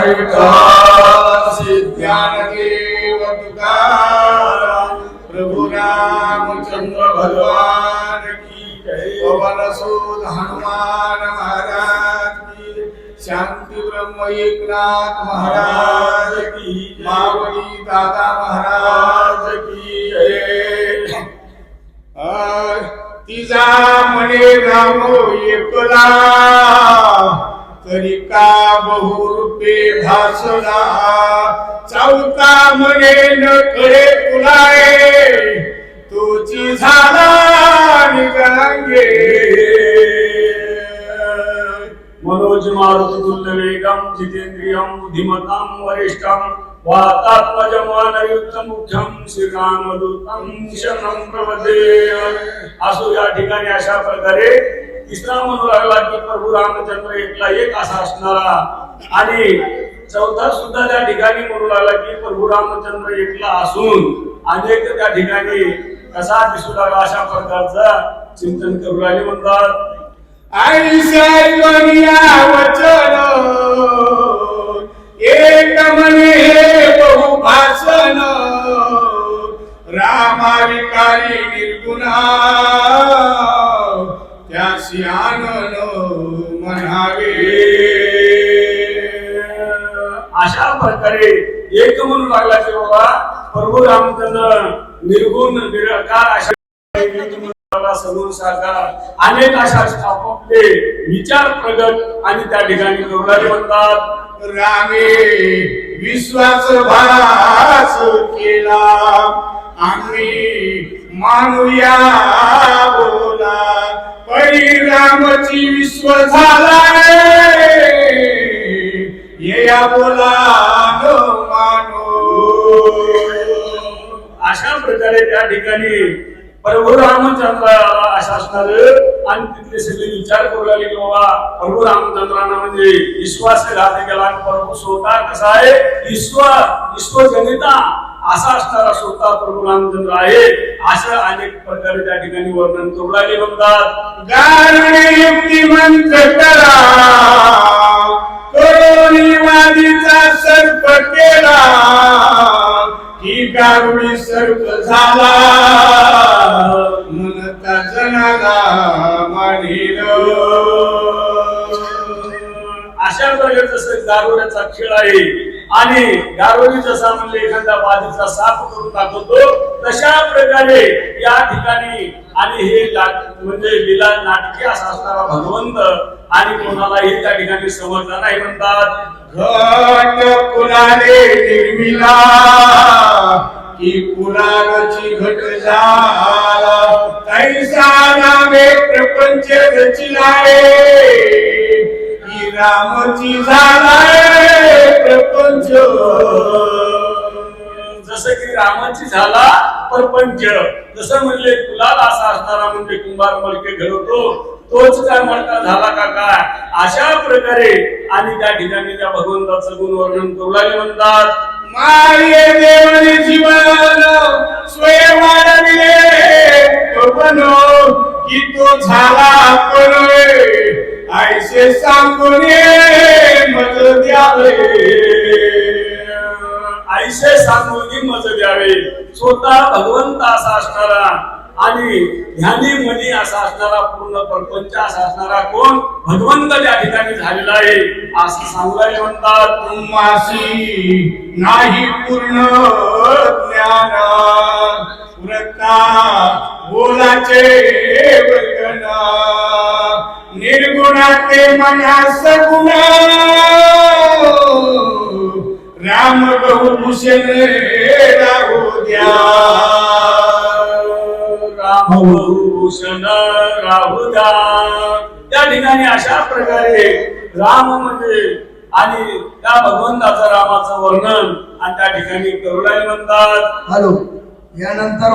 विठ्ठल ज्ञानदेव तुकाराम प्रभु रामचंद्र भगवान की जय पवन सुत हनुमान महाराज की शांती ब्रह्म एकनाथ महाराज की मावली दादा महाराज की जय आय, तिजा म्हणे राम एकला तरी बहुरूपे भासना चौथा म्हणे न कळे तुलाय तुझी झाला निगांगे मनोज मारुतुल्य वेगम जितेंद्रियम बुद्धिमतां वरिष्ठम वातात्मजं वानरयुक्तं मुख्यं श्रीरामदूतं शरणं असो या ठिकाणी अशा प्रकारे तिसरा म्हणू लागला की प्रभू रामचंद्र एकला एक असा असणारा. आणि चौथा सुद्धा त्या ठिकाणी म्हणू लागला की प्रभू रामचंद्र एकला असून अनेक त्या ठिकाणी कसा दिसू लागला अशा प्रकारचा चिंतन करू लागले म्हणतात वचन एक म्हणे बहु भाषण रामाविकारी निर्गुणा. आनंद म्हणावे. अशा प्रकारे एक म्हणून लागला की बाबा प्रभू रामचंद्र निर्गुण निराकार अशा लागला, सगुण साकार. अनेक अशा आपापले विचार प्रगट आणि त्या ठिकाणी लागले म्हणतात रामे विश्वास भास केला. आम्ही मानूया बोला. परिणामची विश्व झाला या बोला मानो अशा प्रकारे त्या ठिकाणी प्रभू रामचंद्र असं असणार आणि तिथले सगळे विचार करू लागले की बाबा प्रभू रामचंद्रांना म्हणजे विश्वास घात केला प्रभू स्वतः कसा आहे? ईश्वर ईश्वरजनिता असा असणारा स्वतः प्रभू रामचंद्र आहे. असं अनेक प्रकारे त्या ठिकाणी वर्णन करू लागले म्हणतात गारणे युक्ती मंत्र करा. सर्प केला. ही गारुडी सर्प झाला. म्हणता जनाला मानिल. अशा प्रकारे जसं गारोड्याचा खेळ आहे. आणि गारोली जसा म्हणजे एखाद्या बाजूचा साफ करून दाखवतो तशा प्रकारे या ठिकाणी आणि हे म्हणजे लिला नाटकी असा असणारा भगवंत आणि कोणालाही त्या ठिकाणी समजला नाही म्हणतात. घट कुणाने निर्मिला की कुणाची घट झाला. तैसा नामे प्रपंच रचिलाय. की रामची झालाय प्रपंच. जसं की रामाची झाला परपंच जसं म्हणले कुलाल असा असणारा म्हणजे कुंभार मडके घडवतो. तोच काय मडका झाला का काय? अशा प्रकारे आणि त्या ठिकाणी त्या भगवंताचं गुण वर्णन करू लागले म्हणतात. माये देवने जीवन स्वयं वाढविले. की तो झाला पण आयसे सांगून मज द्यावे. ऐसे सांगून मज द्यावे. स्वतः भगवंत असा असणारा आणि ध्यानी मनी असा असणारा पूर्ण प्रपंच असा असणारा कोण? भगवंत त्या ठिकाणी झालेला आहे. असं सांगायला म्हणतात तुम्हाशी नाही पूर्ण ज्ञान. वृत्ता बोलाचे वर्तना निर्गुणाचे मनास गुणा राम बहुभूषण राहू द्या. रामभूषण राहुदा त्या ठिकाणी अशा प्रकारे राम म्हणजे आणि त्या भगवंताचं रामाचं वर्णन आणि त्या ठिकाणी करू लागले म्हणतात. हॅलो यानंतर